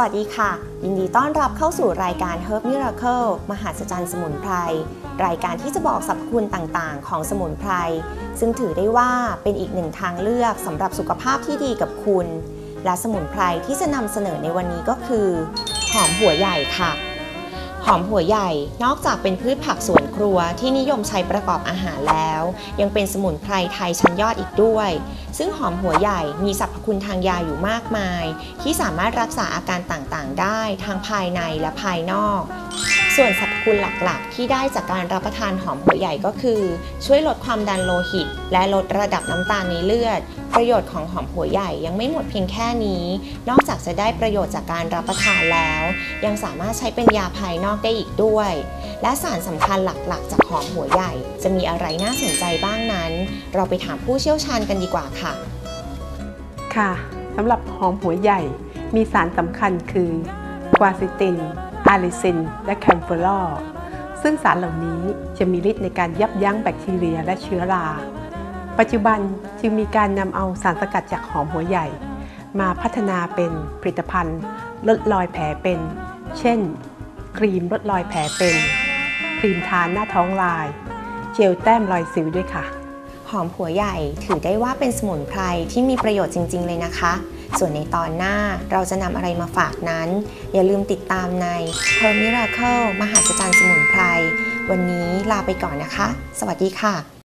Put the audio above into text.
วัสดีค่ะ ยินดีต้อนรับเข้าสู่รายการ Herb Miracle มหาสจรรย์สมุนไพร รายการที่จะบอกสรรพคุณต่างๆ ของสมุนไพร ซึ่งถือได้ว่าเป็นอีกหนึ่งทางเลือกสำหรับสุขภาพที่ดีกับคุณ และสมุนไพรที่จะนำเสนอในวันนี้ก็คือ หอมหัวใหญ่ค่ะ หอมหัวใหญ่ นอกจากเป็นพืชผักสวนครัวที่นิยมใช้ประกอบอาหารแล้ว ยังเป็นสมุนไพรไทยชั้นยอดอีกด้วย ซึ่งหอมหัวใหญ่มีสรรพคุณทางยาอยู่มากมาย ที่สามารถรักษาอาการต่างๆ ได้ทั้งภายในและภายนอก ส่วนสรรพคุณหลักๆ ที่ได้จากการรับประทานหอมหัวใหญ่ก็คือ ช่วยลดความดันโลหิต และลดระดับน้ำตาลในเลือด ประโยชน์ของหอมหัวใหญ่ยังไม่หมดเพียงแค่นี้ นอกจากจะได้ประโยชน์จากการรับประทานแล้ว ยังสามารถใช้เป็นยาภายนอกได้อีกด้วย และสารสำคัญหลักๆ จากหอมหัวใหญ่ จะมีอะไรน่าสนใจบ้างนั้น เราไปถามผู้เชี่ยวชาญกันดีกว่าค่ะ ค่ะสำหรับหอมหัวใหญ่ มีสารสำคัญคือกวาซิติน อาลิซิน และแคมเฟอรอลซึ่งสารเหล่านี้จะมีฤทธิ์ในการยับยั้งแบคทีเรียและเชื้อรา ปัจจุบันจึงมีการนำเอาสารสกัดจากหอมหัวใหญ่ มาพัฒนาเป็นผลิตภัณฑ์ลดรอยแผลเป็น เช่น ครีมลดรอยแผลเป็น ครีมทาหน้าท้องลาย เจลแต้มรอยสิวด้วยค่ะ หอมหัวใหญ่ ถือได้ว่าเป็นสมุนไพรที่มีประโยชน์จริง ๆ เลยนะคะ ส่วนในตอนหน้าเราจะนำอะไรมาฝากนั้น อย่าลืมติดตามใน Her Miracle มหาสจรรย์สมุนไพร วันนี้ลาไปก่อนนะคะ สวัสดีค่ะ